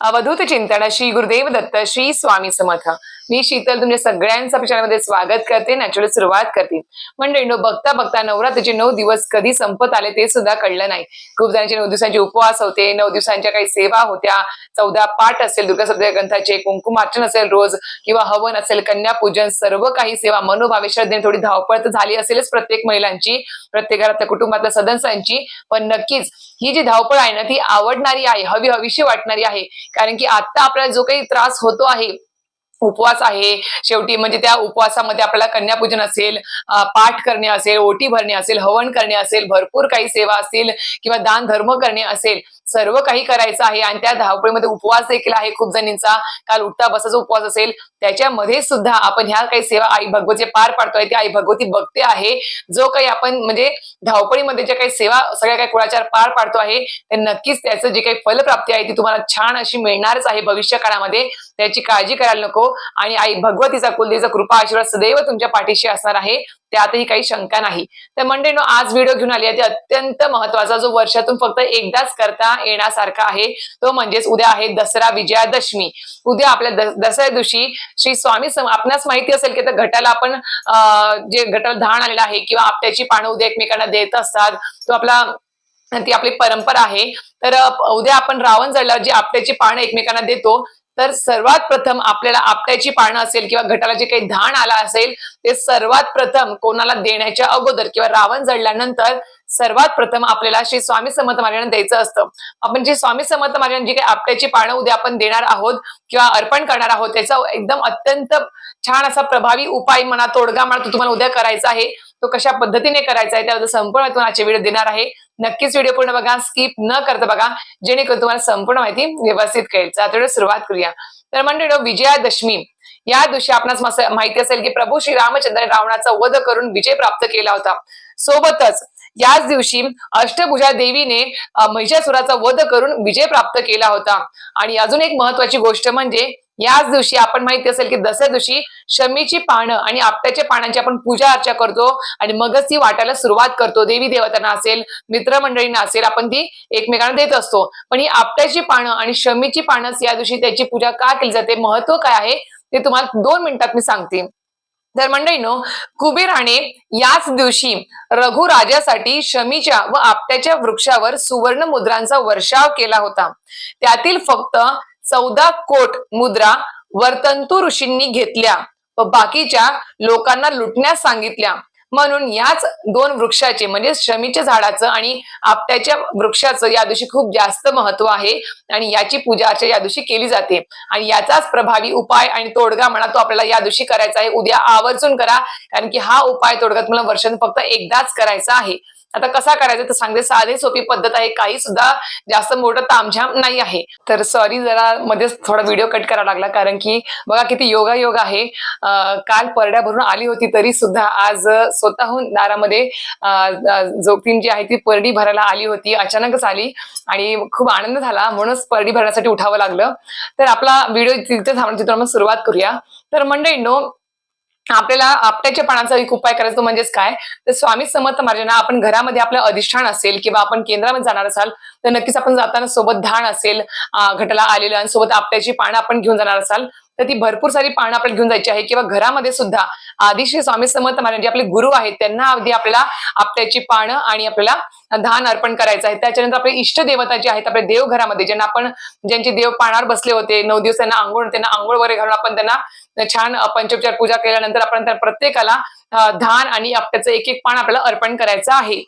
अवधूत चिंतन श्री गुरुदेव दत्त श्री स्वामी समर्थ. मी शीतल तुमच्या सगळ्यांचं चॅनलमध्ये स्वागत करते नॅचरल सुरुवात करते. मंडळींनो बघता बघता नवरात्रीचे नऊ दिवस कधी संपत आले ते सुद्धा कळलं नाही. खूप जणांचे नऊ दिवसांचे उपवास होते नऊ दिवसांच्या काही सेवा होत्या चौदा पाठ असेल दुर्गा सप्त ग्रंथाचे कुंकुमार्चन असेल रोज किंवा हवन असेल कन्यापूजन सर्व काही सेवा मनोभावे श्रद्धेने थोडी धावपळ तर झाली असेलच प्रत्येक महिलांची प्रत्येक घरातल्या कुटुंबातल्या सदस्यांची. पण नक्कीच ही जी धावपळ आहे ना ती आवडणारी आहे हवी हवीशी वाटणारी आहे. कारण की आता आपल्याला जो काही त्रास होतो आहे उपवास आहे शेवटी म्हणजे त्या उपवासामध्ये आपल्याला कन्यापूजन असेल पाठ करणे असेल ओटी भरणे असेल हवन करणे असेल भरपूर काही सेवा असतील किंवा दान धर्म करणे असेल सर्व काही करायचं आहे आणि त्या धावपळीमध्ये उपवास देखील आहे. खूप जणींचा काल उठता बसाचा उपवास असेल. त्याच्यामध्ये सुद्धा आपण ह्या काही सेवा आई भगवती पार पाडतोय. ती आई भगवती बघते आहे. जो काही आपण म्हणजे धावपळीमध्ये ज्या काही सेवा सगळ्या काही कुळाचार पार पाडतो आहे तर नक्कीच त्याचं जी काही फलप्राप्ती आहे ती तुम्हाला छान अशी मिळणारच आहे भविष्य काळामध्ये. त्याची काळजी करायला नको. आणि आई भगवतीचा कुलदेवीचा कृपा आशीर्वाद सदैव तुमच्या पाठीशी असणार आहे. त्यातही काही शंका नाही. तर मंडळीनो आज व्हिडिओ घेऊन आली आहे. ते अत्यंत महत्त्वाचा जो वर्षातून फक्त एकदाच करता येण्यासारखा आहे तो म्हणजेच उद्या आहे दसरा विजयादशमी. उद्या आपल्या दसऱ्या दिवशी श्री स्वामी सम आपणास माहिती असेल की तर घटाला आपण जे घटाला धान आलेला आहे किंवा आपट्याची पानं उद्या एकमेकांना देत असतात तो आपला ती आपली परंपरा आहे. तर उद्या आपण रावण जळल्यावर जी आपट्याची पानं एकमेकांना देतो तर सर्वात प्रथम आपल्याला आपट्याची पानं असेल किंवा घटाला जे काही धान आला असेल ते सर्वात प्रथम कोणाला देण्याच्या अगोदर किंवा रावण जडल्यानंतर सर्वात प्रथम आपल्याला श्री स्वामी समर्थ महाराजांना द्यायचं असतं. आपण जे स्वामी समर्थ महाराजांना जी काही आपट्याची पानं उद्या आपण देणार आहोत किंवा अर्पण करणार आहोत त्याचा एकदम अत्यंत छान असा प्रभावी उपाय म्हणा तोडगा म्हणा तो तुम्हाला उद्या करायचा आहे. तो कशा पद्धतीने करायचा आहे त्याबद्दल संपूर्ण माहिती आजच्या व्हिडिओ देणार आहे. नक्कीच व्हिडिओ पूर्ण बघा स्किप न करता बघा जेणेकरून तुम्हाला संपूर्ण माहिती व्यवस्थित कळेल. तर सुरुवात करूया. तर म्हणजे विजयादशमी. या दिवशी आपणास माहिती असेल की प्रभू श्री रामचंद्राने रावणाचा वध करून विजय प्राप्त केला होता. सोबतच याच दिवशी अष्टभुजा देवीने महिषासुराचा वध करून विजय प्राप्त केला होता. आणि अजून एक महत्वाची गोष्ट म्हणजे याच दिवशी आपण माहिती असेल की दसऱ्या दिवशी शमीची पानं आणि आपट्याच्या पानांची आपण पूजा अर्चा करतो आणि मगच ती वाटायला सुरुवात करतो. देवी देवतांना असेल मित्रमंडळींना असेल आपण ती एकमेकांना देत असतो. पण ही आपट्याची पानं आणि शमीची पानंच या दिवशी त्याची पूजा का केली जाते? महत्त्व काय आहे? ते तुम्हाला दोन मिनिटात मी सांगते. तर मंडळीनो कुबेराने याच दिवशी रघुराजासाठी शमीच्या व आपट्याच्या वृक्षावर सुवर्ण मुद्रांचा वर्षाव केला होता. त्यातील फक्त चौदा कोट मुद्रा वर्तंतू ऋषींनी घेतल्या. व बाकीच्या लोकांना लुटण्यास सांगितल्या. म्हणून याच दोन वृक्षाचे म्हणजे शमीच्या झाडाचं आणि आपट्याच्या वृक्षाचं या दिवशी खूप जास्त महत्त्व आहे. आणि याची पूजा अर्चा या दिवशी केली जाते. आणि याचाच प्रभावी उपाय आणि तोडगा म्हणा तो आपल्याला या दिवशी करायचा आहे. उद्या आवर्जून करा. कारण की हा उपाय तोडगा तुम्हाला वर्षातून फक्त एकदाच करायचा आहे. आता कसा करायचा तर सांगते. साधी सोपी पद्धत आहे. काही सुद्धा जास्त मोठं तामझाम नाही आहे. तर सॉरी जरा मध्येच थोडा व्हिडिओ कट करावा लागला. कारण की बघा किती योगा योग आहे काल परड्या भरून आली होती तरी सुद्धा आज स्वतःहून दारामध्ये अं, जोगतीन जी आहे ती परडी भरायला आली होती. अचानकच आली आणि खूप आनंद झाला. म्हणूनच परडी भरण्यासाठी उठावं लागलं. तर आपला व्हिडिओ तिथे थांबण्याची तिथून आपण सुरुवात करूया. तर मंडळींनो आपल्याला आपट्याच्या पानाचा एक उपाय करायचा म्हणजेच काय? तर स्वामी समर्थ महाराजांना आपण घरामध्ये आपलं अधिष्ठान असेल किंवा आपण केंद्रामध्ये जाणार असाल तर नक्कीच आपण जाताना सोबत धान असेल घटला घटाला आलेलं आणि सोबत आपट्याची पानं आपण घेऊन जाणार असाल. तर ती भरपूर सारी पानं आपल्याला घेऊन जायची आहे. किंवा घरामध्ये सुद्धा आदिशी स्वामी समर्थ महाराज जे आपले गुरु आहेत त्यांना आधी आपल्याला आपट्याची पानं आणि आपल्याला धान अर्पण करायचं आहे. त्याच्यानंतर आपले इष्ट देवता जे आहेत आपल्या देवघरामध्ये ज्यांना आपण ज्यांचे देव पानावर बसले होते नऊ दिवस त्यांना आंघोळ त्यांना आंघोळ वगैरे घालून आपण त्यांना छान पंचोपचार पूजा केल्यानंतर आपण त्या प्रत्येकाला धान आणि आपट्याचं एक एक पान आपल्याला अर्पण करायचं आहे.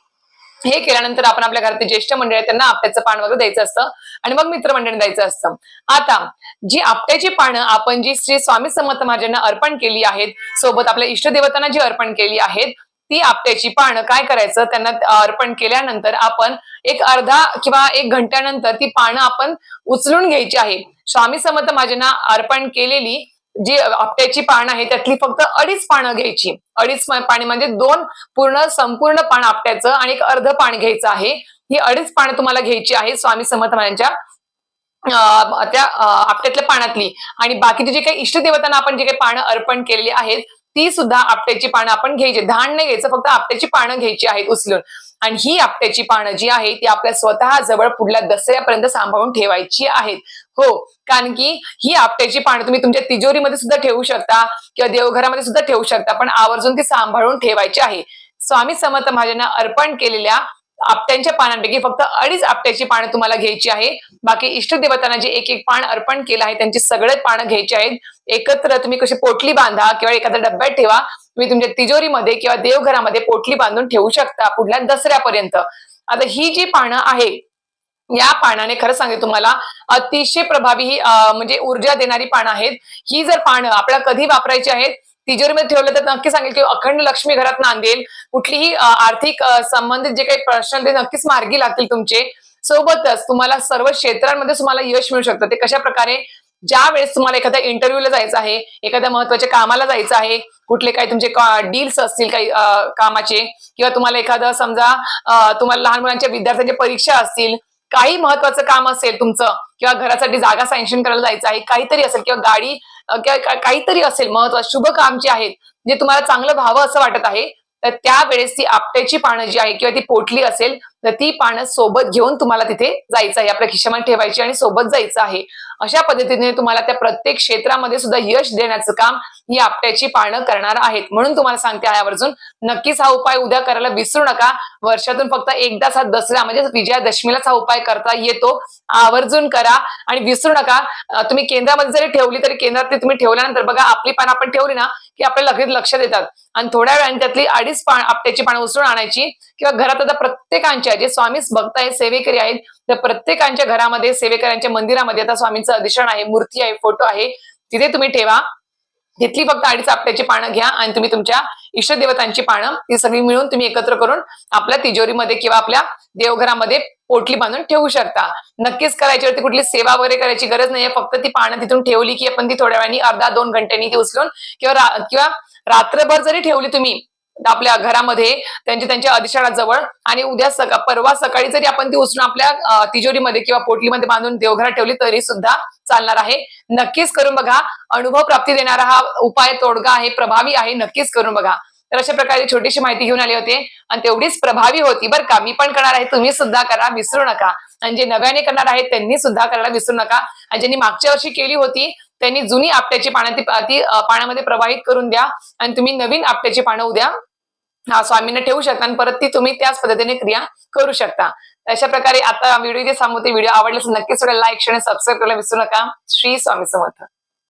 हे केल्यानंतर आपण आपल्या घरातले ज्येष्ठ मंडळी आहेत त्यांना आपट्याचं पान वगैरे द्यायचं असतं आणि मग मित्रमंडळी द्यायचं असतं. आता जी आपट्याची पानं आपण जी श्री स्वामी समर्थ महाराजांना अर्पण केली आहेत सोबत आपल्या इष्टदेवतांना जी अर्पण केली आहेत ती आपट्याची पानं काय करायचं? त्यांना अर्पण केल्यानंतर आपण एक अर्धा किंवा एक घंट्यानंतर ती पानं आपण उचलून घ्यायची आहे. स्वामी समर्थ महाराजांना अर्पण केलेली जी आपट्याची पानं आहे त्यातली फक्त अडीच पानं घ्यायची. अडीच पाणी म्हणजे दोन पूर्ण संपूर्ण पान आपट्याचं आणि एक अर्ध पान घ्यायचं आहे. ही अडीच पानं तुम्हाला घ्यायची आहे स्वामी समर्थ महाराजांच्या त्या आपट्यातल्या पानातली. आणि बाकीचे जे काही इष्टदेवतांना आपण जे काही पानं अर्पण केलेली आहेत ती सुद्धा आपट्याची पानं आपण घ्यायची. धान नाही घ्यायचं फक्त आपट्याची पानं घ्यायची आहेत उचलून. आणि ही आपट्याची पानं जी आहे ती आपल्या स्वतः जवळ पुढल्या दसऱ्यापर्यंत सांभाळून ठेवायची आहेत. हो कारण की ही आपट्याची पानं तुम्ही तुमच्या तिजोरीमध्ये सुद्धा ठेवू शकता किंवा देवघरामध्ये सुद्धा ठेवू शकता पण आवर्जून ती सांभाळून ठेवायची आहे. स्वामी समर्थ महाराजांना अर्पण केलेल्या आपट्यांच्या पानांपैकी फक्त अडीच आपट्याची पानं तुम्हाला घ्यायची आहे बाकी इष्टदेवतांना जे एक एक पान अर्पण केलं आहे त्यांची सगळे पानं घ्यायची आहेत. एकत्र तुम्ही कशी पोटली बांधा किंवा एखाद्या डब्यात ठेवा तुम्ही तुमच्या तिजोरीमध्ये किंवा देवघरामध्ये पोटली बांधून ठेवू शकता पुढल्या दसऱ्यापर्यंत. आता ही जी पानं आहे या पानाने खरं सांगते तुम्हाला अतिशय प्रभावी ही म्हणजे ऊर्जा देणारी पानं आहेत. ही जर पानं आपल्याला कधी वापरायची आहेत तिजोरीमध्ये ठेवलं तर नक्की सांगेल की अखंड लक्ष्मी घरात नांदेल कुठलीही आर्थिक संबंधित जे काही प्रश्न ते नक्कीच मार्गी लागतील तुमचे. सोबतच तुम्हाला सर्व क्षेत्रांमध्ये तुम्हाला यश मिळू शकतं. ते कशा प्रकारे? ज्या वेळेस तुम्हाला एखाद्या इंटरव्ह्यूला जायचं आहे एखाद्या महत्त्वाच्या कामाला जायचं आहे कुठले काही तुमचे डील्स असतील काही कामाचे किंवा तुम्हाला एखादं समजा तुम्हाला लहान मुलांच्या विद्यार्थ्यांच्या परीक्षा असतील काही महत्वाचं काम असेल तुमचं किंवा घरासाठी जागा सँक्शन करायला जायचं आहे काहीतरी असेल किंवा गाडी काहीतरी असेल महत्वाचं शुभ काम जे आहेत जे तुम्हाला चांगलं व्हावं असं वाटत आहे तर त्यावेळेस ती आपट्याची पानं जी आहे किंवा ती पोटली असेल तर ती पानं सोबत घेऊन तुम्हाला तिथे जायचं आहे. आपल्या खिशामध्ये ठेवायची आणि सोबत जायचं आहे. अशा पद्धतीने तुम्हाला त्या प्रत्येक क्षेत्रामध्ये सुद्धा यश देण्याचं काम ही आपट्याची पानं करणार आहेत. म्हणून तुम्हाला सांगते आयावरजून नक्कीच हा उपाय उद्या करायला विसरू नका. वर्षातून फक्त एकदाच हा दसरा म्हणजे विजयादशमीलाच हा उपाय करता येतो. आवर्जून करा आणि विसरू नका. तुम्ही केंद्रामध्ये जरी ठेवली तरी केंद्रात तुम्ही ठेवल्यानंतर बघा आपली पानं आपण ठेवली ना की आपल्याला लगेच लक्ष देतात. आणि थोड्या वेळाने त्यातली अडीच पान आपट्याची पानं उसळून आणायची किंवा घरात आता प्रत्येकांच्या जे स्वामीच भक्त आहेत सेवेकरी आहेत. तर प्रत्येकांच्या घरामध्ये सेवेकऱ्यांच्या मंदिरामध्ये आता स्वामींचं अधिषण आहे मूर्ती आहे फोटो आहे. तिथे तुम्ही ठेवा. तिथली फक्त अडीच आपट्याची पानं घ्या आणि तुम्ही तुमच्या इष्टदेवतांची पानं ती सगळी मिळून तुम्ही एकत्र करून आपल्या तिजोरीमध्ये किंवा आपल्या देवघरामध्ये पोटली बांधून ठेवू शकता. नक्कीच करायच्यावरती कुठली सेवा वगैरे करायची गरज नाहीये. फक्त ती पानं तिथून ठेवली की आपण ती थोड्या वेळाने अर्धा दोन घंट्यांनी ती उचलून किंवा किंवा रात्रभर जरी ठेवली तुम्ही आपल्या घरामध्ये त्यांच्या त्यांच्या अधिष्ठानाजवळ आणि उद्या सका परवा सकाळी जरी आपण ती उचलून आपल्या तिजोरीमध्ये किंवा पोटलीमध्ये बांधून देवघरात ठेवली तरी सुद्धा चालणार आहे. नक्कीच करून बघा. अनुभव प्राप्ती देणारा हा उपाय तोडगा आहे प्रभावी आहे नक्कीच करून बघा. तर अशा प्रकारे छोटीशी माहिती घेऊन आली होते. आणि तेवढीच प्रभावी होती बरं का. मी पण करणार आहे. तुम्ही सुद्धा करा. विसरू नका. आणि जे नव्याने करणार आहेत त्यांनी सुद्धा करायला विसरू नका. आणि ज्यांनी मागच्या वर्षी केली होती त्यांनी जुनी आपट्याची पानं ती पाण्यामध्ये प्रवाहित करून द्या आणि तुम्ही नवीन आपट्याची पानं उद्या स्वामींना ठेवू शकता आणि परत ती तुम्ही त्याच पद्धतीने क्रिया करू शकता. अशा प्रकारे आता व्हिडिओ जे सांगते व्हिडिओ आवडल्यास नक्कीच लाईक शेअर सबस्क्राईब करायला विसरू नका. श्री स्वामी समर्थ.